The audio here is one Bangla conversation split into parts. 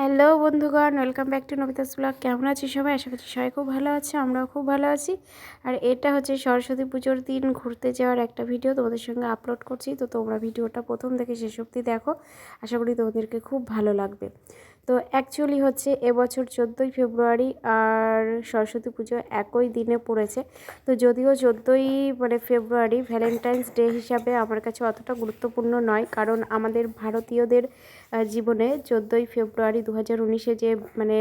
হ্যালো বন্ধুগণ, ওয়েলকাম ব্যাক টু নবিতাস ব্লগ। কেমন আছি সবাই? আশা করছি সবাই খুব ভালো আছে, আমরাও খুব ভালো আছি। আর এটা হচ্ছে সরস্বতী পুজোর দিন ঘুরতে যাওয়ার একটা ভিডিও তোমাদের সঙ্গে আপলোড করছি। তো তোমরা ভিডিওটা প্রথম থেকে শেষ অবধি দেখো। আশা করি তোমাদেরকে খুব ভালো লাগবে। তো অ্যাকচুয়ালি হচ্ছে এবছর চোদ্দোই ফেব্রুয়ারি আর সরস্বতী পুজো একই দিনে পড়েছে। তো যদিও চোদ্দোই মানে ফেব্রুয়ারি ভ্যালেন্টাইন্স ডে হিসাবে আমার কাছে অতটা গুরুত্বপূর্ণ নয়, কারণ আমাদের ভারতীয়দের জীবনে চোদ্দোই ফেব্রুয়ারি দু হাজার উনিশে যে মানে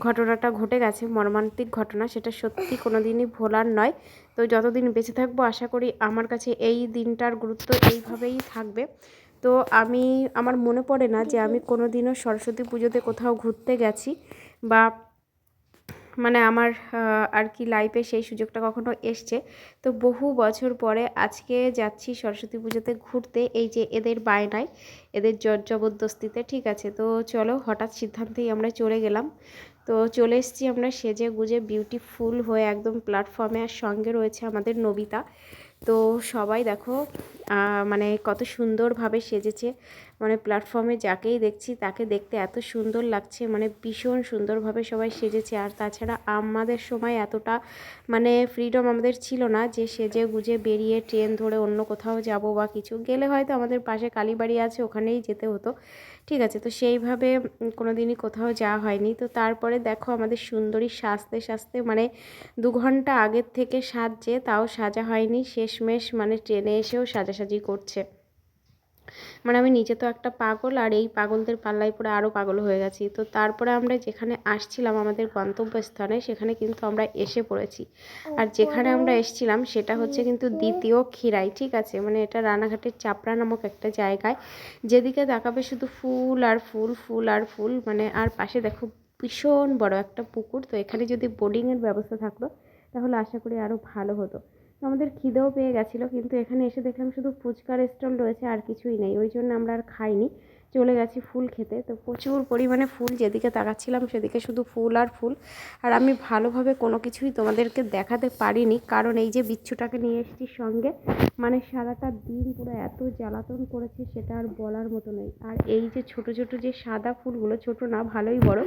ঘটনাটা ঘটে গেছে, মর্মান্তিক ঘটনা, সেটা সত্যি কোনো দিনই ভোলার নয়। তো যতদিন বেঁচে থাকব, আশা করি আমার কাছে এই দিনটার গুরুত্ব এইভাবেই থাকবে। তো আমি, আমার মনে পড়ে না যে আমি কোনো দিনও সরস্বতী পুজোতে কোথাও ঘুরতে গেছি বা মানে আমার আর কি লাইফে সেই সুযোগটা কখনো এসছে। তো বহু বছর পরে আজকে যাচ্ছি সরস্বতী পুজোতে ঘুরতে, এই যে এদের বায়নায়, এদের জর জবরদস্তিতে, ঠিক আছে? তো চলো, হঠাৎ সিদ্ধান্তেই আমরা চলে গেলাম। তো চলে এসেছি আমরা সেজে গুজে বিউটিফুল হয়ে একদম প্ল্যাটফর্মে আর সঙ্গে রয়েছে আমাদের নবিতা। তো সবাই দেখো মানে কত সুন্দরভাবে সেজেছে। মানে প্ল্যাটফর্মে যাকেই দেখছি তাকে দেখতে এত সুন্দর লাগছে মানে ভীষণ সুন্দরভাবে সবাই সেজেছে। আর তাছাড়া আমাদের সময় এতটা মানে ফ্রিডম আমাদের ছিল না যে সেজে গুজে বেরিয়ে ট্রেন ধরে অন্য কোথাও যাব বা কিছু। গেলে হয়তো আমাদের পাশে কালীবাড়ি আছে, ওখানেই যেতে হতো। ঠিক আছে, তো সেইভাবে কোনো দিনই কোথাও যাওয়া হয়নি। তো তারপরে দেখো আমাদের সুন্দরী সাজতে সাজতে মানে দু ঘণ্টা আগের থেকে সাজছে, তাও সাজা হয়নি। শেষমেশ মানে ট্রেনে এসেও সাজাসাজি করছে। মানে আমি নিজে তো একটা পাগল আর এই পাগলদের পাল্লায় পরে আরও পাগল হয়ে গেছি। তো তারপরে আমরা যেখানে আসছিলাম আমাদের গন্তব্যস্থানে সেখানে কিন্তু আমরা এসে পড়েছি। আর যেখানে আমরা এসছিলাম সেটা হচ্ছে কিন্তু দ্বিতীয় খিরাই ঠিক আছে? মানে এটা রানাঘাটের চাপড়া নামক একটা জায়গায়। যেদিকে তাকাবে শুধু ফুল আর ফুল ফুল আর ফুল। মানে আর পাশে দেখো ভীষণ বড় একটা পুকুর। তো এখানে যদি বোর্ডিংয়ের ব্যবস্থা থাকল তাহলে আশা করি আরও ভালো হতো। আমাদের খিদেও পেয়ে গেছিল, কিন্তু এখানে এসে দেখলাম শুধু ফুচকার স্টল রয়েছে আর কিছুই নেই। ওই জন্য আমরা আর খাইনি, চলে গেছি ফুল খেতে। তো প্রচুর পরিমাণে ফুল যেদিকে তাকাচ্ছিলাম সেদিকে শুধু ফুল আর ফুল। আর আমি ভালোভাবে কোনো কিছুই তোমাদেরকে দেখাতে পারিনি, কারণ এই যে বিচ্ছুটাকে নিয়ে এসেছি সঙ্গে মানে সারাটা দিন পুরো এত জ্বালাতন করেছে সেটা আর বলার মতো নেই। আর এই যে ছোট ছোট যে সাদা ফুলগুলো, ছোট না, ভালোই বড়,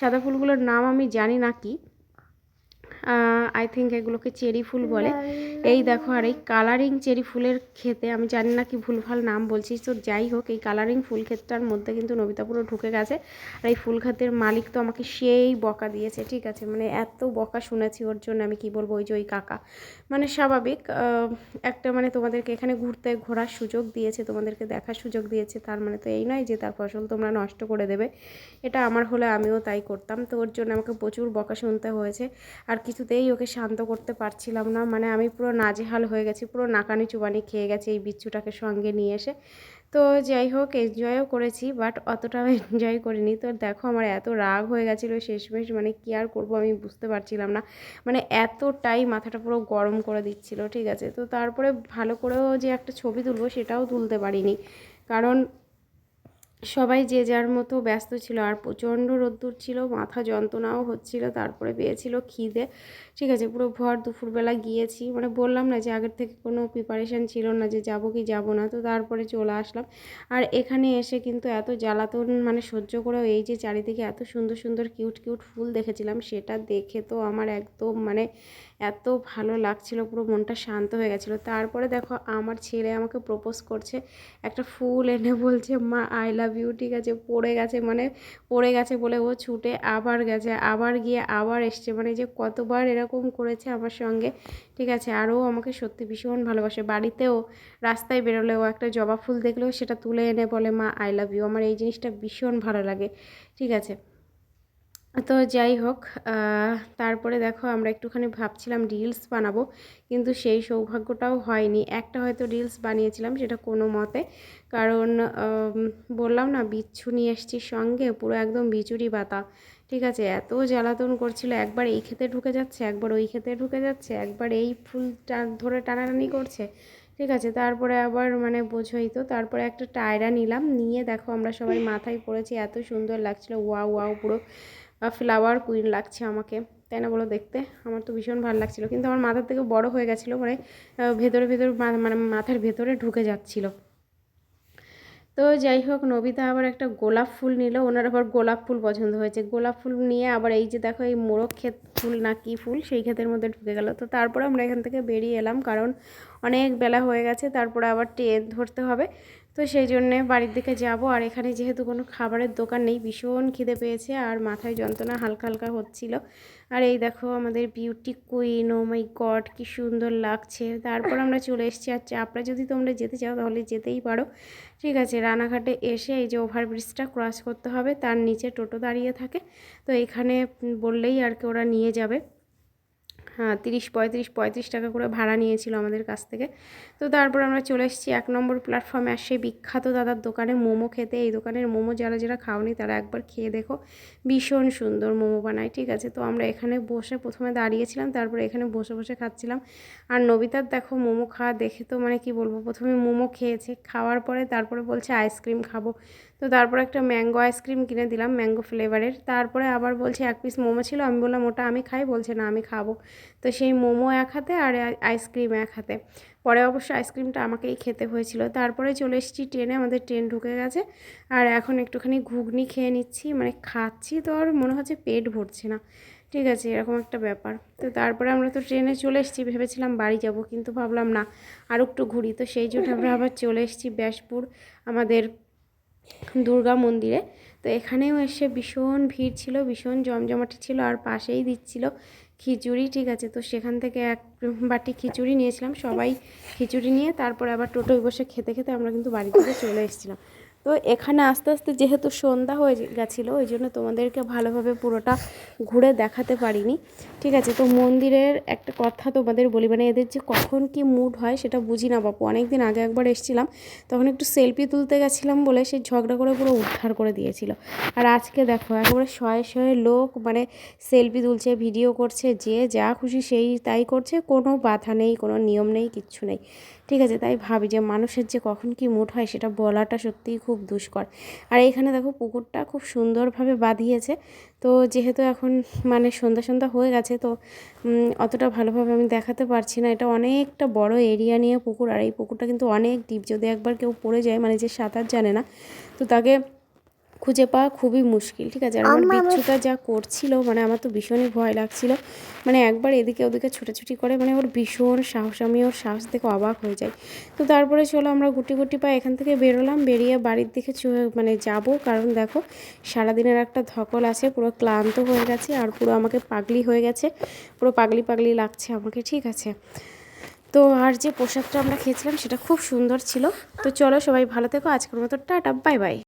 সাদা ফুলগুলোর নাম আমি জানি না কি আই থিঙ্ক এগুলোকে চেরি ফুল বলে। এই দেখো আর এই কালারিং চেরি ফুলের খেতে আমি জানি না কি ভুলভাল নাম বলছি তো যাই হোক এই কালারিং ফুল ক্ষেতটার মধ্যে কিন্তু নবিতা পুরো ঢুকে গেছে। আর এই ফুল খাতের মালিক তো আমাকে সেই বকা দিয়েছে ঠিক আছে? মানে এত বকা শুনেছি ওর জন্য আমি কি বলব ওই যে ওই কাকা। মানে স্বাভাবিক একটা মানে তোমাদেরকে এখানে ঘুরতে ঘোরার সুযোগ দিয়েছে তোমাদেরকে দেখার সুযোগ দিয়েছে তার মানে তো এই নয় যে তার ফসল তোমরা নষ্ট করে দেবে। এটা আমার হলে আমিও তাই করতাম তো ওর জন্য আমাকে প্রচুর বকা শুনতে হয়েছে। আর কিছুতেই ওকে শান্ত করতে পারছিলাম না। মানে আমি পুরো নাজেহাল হয়ে গেছি, পুরো নাকানি চুবানি খেয়ে গেছি এই বিচ্ছুটাকে সঙ্গে নিয়ে এসে। তো যাই হোক এনজয়ও করেছি বাট অতটাও এনজয় করিনি। তো দেখো আমার এত রাগ হয়ে গেছিল শেষমেশ মানে কী আর করব আমি বুঝতে পারছিলাম না। মানে এতটাই মাথাটা পুরো গরম করে দিচ্ছিল, ঠিক আছে? তো তারপরে ভালো করেও যে একটা ছবি তুলবো সেটাও তুলতে পারিনি। কারণ সবাই যে যার মতো ব্যস্ত ছিল আর প্রচণ্ড রোদ্দুর ছিল, মাথা যন্ত্রণাও হচ্ছিল, তারপরে পেয়েছিল খিদে। ঠিক আছে, পুরো ভর দুপুরবেলা গিয়েছি। মানে বললাম না যে আগের থেকে কোনো প্রিপারেশান ছিল না যে যাব কি যাব না, তো তারপরে চলে আসলাম। আর এখানে এসে কিন্তু এত জ্বালাতন মানে সহ্য করেও এই যে চারিদিকে এত সুন্দর সুন্দর কিউট কিউট ফুল দেখেছিলাম, সেটা দেখে তো আমার একদম মানে এত ভালো লাগছিল, পুরো মনটা শান্ত হয়ে গেছিল। তারপরে দেখো আমার ছেলে আমাকে প্রপোজ করছে, একটা ফুল এনে বলছে, মা আই লাভ ইউ ঠিক আছে, পড়ে গেছে মানে পড়ে গেছে বলে ও ছুটে আবার গেছে, আবার গিয়ে আবার এসছে মানে যে কতবার এরকম করেছে আমার সঙ্গে, ঠিক আছে। আরও আমাকে সত্যি ভীষণ ভালোবাসে। বাড়িতেও রাস্তায় বেরোলেও একটা জবা ফুল দেখলেও সেটা তুলে এনে বলে, মা আই লাভ ইউ আমার এই জিনিসটা ভীষণ ভালো লাগে, ঠিক আছে। তো যাই হোক তারপরে দেখো আমরা একটুখানি ভাবছিলাম রিলস বানাবো, কিন্তু সেই সৌভাগ্যটাও হয়নি। একটা হয়তো রিলস বানিয়েছিলাম সেটা কোনো মতে, কারণ বললাম না, বিচ্ছু নিয়ে এসছি সঙ্গে, পুরো একদম বিচুরি বাতা। ঠিক আছে, এত জ্বালাতন করছিল, একবার এই খেতে ঢুকে যাচ্ছে, একবার ওই খেতে ঢুকে যাচ্ছে, একবার এই ফুল ধরে টানাটানি করছে। ঠিক আছে, তারপরে আবার মানে বোঝোই তো, তারপরে একটা টায়রা নিলাম, নিয়ে দেখো আমরা সবাই মাথায় পড়েছি, এত সুন্দর লাগছিল, ওয়াও ওয়াও পুরো। ফ্লাওয়ার কুইন লাগছে আমাকে। তাই না বলো দেখতে? আমার তো ভীষণ ভালো লাগছিল। কিন্তু আমার মাথার থেকে বড় হয়ে গেছিল মানে ভেতরে ভেতরে মানে মাথার ভেতরে ঢুকে যাচ্ছিল। তো যাই হোক, নবিতা আবার একটা গোলাপ ফুল নিল। ওনার আবার গোলাপ ফুল পছন্দ হয়েছে। গোলাপ ফুল নিয়ে আবার এই যে দেখো, এই মোরগ ক্ষেত ফুল না কি ফুল, সেই ক্ষেতের মধ্যে ঢুকে গেল। তো তারপরে আমরা এখান থেকে বেরিয়ে এলাম, কারণ অনেক বেলা হয়ে গেছে। তারপরে আবার ট্রেন ধরতে হবে। তো সেই জন্যে বাড়ির দিকে যাব। আর এখানে যেহেতু কোনো খাবারের দোকান নেই, ভীষণ খিদে পেয়েছে আর মাথায় যন্ত্রণা হালকা হালকা হচ্ছিল। আর এই দেখো আমাদের beauty queen O my God কি সুন্দর লাগছে। তারপর আমরা চলে এসেছি। আর চাপড়া যদি তোমরা যেতে চাও তাহলে যেতেই পারো। ঠিক আছে, রানাঘাটে এসে এই যে ওভারব্রিজটা ক্রস করতে হবে। তার নিচে টোটো দাঁড়িয়ে থাকে। তো এখানে বললেই আর কি ওরা নিয়ে যাবে। তিরিশ, পঁয়ত্রিশ পঁয়ত্রিশ টাকা করে ভাড়া নিয়েছিল আমাদের কাছ থেকে। তো তারপর আমরা চলে এসেছি এক নম্বর প্ল্যাটফর্মে আর সেই বিখ্যাত দাদার দোকানে মোমো খেতে। এই দোকানের মোমো যারা যারা খাওনি তারা একবার খেয়ে দেখো। ভীষণ সুন্দর মোমো বানায়, ঠিক আছে? তো আমরা এখানে বসে প্রথমে দাঁড়িয়েছিলাম, তারপরে এখানে বসে বসে খাচ্ছিলাম। আর নবিতার দেখো মোমো খাওয়া দেখে তো মানে কি বলব? প্রথমে মোমো খেয়েছে, খাওয়ার পরে তারপরে বলছে, আইসক্রিম খাব। তো তারপর একটা ম্যাঙ্গো আইসক্রিম কিনে দিলাম, ম্যাঙ্গো ফ্লেভারের। তারপরে আবার বলছে, এক পিস মোমো ছিল। আমি বললাম, ওটা আমি খাই? বলছে, না, আমি খাব। তো সেই মোমো এক হাতে আর আইসক্রিম এক হাতে। পরে অবশ্য আইসক্রিমটা আমাকেই খেতে হয়েছিল। তারপরে চলে এসেছি ট্রেনে, আমাদের ট্রেন ঢুকে গেছে। আর এখন একটুখানি ঘুগনি খেয়ে নিচ্ছি মানে খাচ্ছি তো, আর মনে হচ্ছে পেট ভরছে না। ঠিক আছে, এরকম একটা ব্যাপার। তো তারপরে আমরা তো ট্রেনে চলে এসেছি, ভেবেছিলাম বাড়ি যাব, কিন্তু ভাবলাম না, আর একটু ঘুরি। তো সেই জন্য আমরা আবার চলে এসেছি ব্যাসপুর, আমাদের দুর্গা মন্দিরে। তো এখানেও এসে ভীষণ ভিড় ছিল, ভীষণ জমজমাটি ছিল আর পাশেই দিচ্ছিল খিচুড়ি, ঠিক আছে? তো সেখান থেকে এক বাটি খিচুড়ি নিয়েছিলাম, সবাই খিচুড়ি নিয়ে তারপর আবার টোটোয় বসে খেতে খেতে আমরা কিন্তু বাড়ি থেকে চলে এসেছিলাম। তো এখানে আস্তে আস্তে যেহেতু সন্ধ্যা হয়ে গেছিল, ওই জন্য তোমাদেরকে ভালোভাবে পুরোটা ঘুরে দেখাতে পারিনি। ঠিক আছে, তো মন্দিরের একটা কথা তোমাদের বলি মানে এদের যে কখন কি মুড হয় সেটা বুঝি না বাপু। অনেক দিন আগে একবার এসেছিলাম, তখন একটু সেলফি তুলতে গেছিলাম বলে সে ঝগড়া করে পুরো উদ্ধার করে দিয়েছিল। আর আজকে দেখো, একেবারে শয়ে শয়ে লোক মানে সেলফি তুলছে ভিডিও করছে, যে যা খুশি সেই তাই করছে, কোনো বাধা নেই, কোনো নিয়ম নেই, কিচ্ছু নেই। ঠিক আছে, তাই ভাবি যে মানুষের যে কখন কি মুড হয় সেটা বলাটা সত্যিই খুব দুষ্কর। আর এখানে দেখো পুকুরটা খুব সুন্দরভাবে বাঁধিয়েছে। তো যেহেতু এখন মানে সন্ধ্যা সন্ধ্যা হয়ে গেছে, তো অতটা ভালোভাবে আমি দেখাতে পারছি না। এটা অনেকটা বড় এরিয়া নিয়ে পুকুর, আর এই পুকুরটা কিন্তু অনেক ডিপ যদি একবার কেউ পড়ে যায় মানে যে সাঁতার জানে না, তো তাকে খুঁজে পাওয়া খুবই মুশকিল ঠিক আছে? আর আমার বিচ্ছুটা যা করছিল মানে আমার তো ভীষণই ভয় লাগছিল। মানে একবার এদিকে ওদিকে ছুটাছুটি করে মানে ওর ভীষণ সাহস আমি ওর সাহস দেখে অবাক হয়ে যাই। তো তারপরে চলো আমরা গুটি গুটি পায়ে এখান থেকে বেরোলাম বেরিয়ে বাড়ির দিকে মানে যাব। কারণ দেখো সারাদিনের একটা ধকল আছে পুরো ক্লান্ত হয়ে গেছে আর পুরো আমাকে পাগলি হয়ে গেছে। পুরো পাগলি পাগলি লাগছে আমাকে ঠিক আছে? তো আর যে পোশাকটা আমরা খেয়েছিলাম সেটা খুব সুন্দর ছিল। তো চলো সবাই ভালো থেকো আজকের মতো টাটা বাই বাই।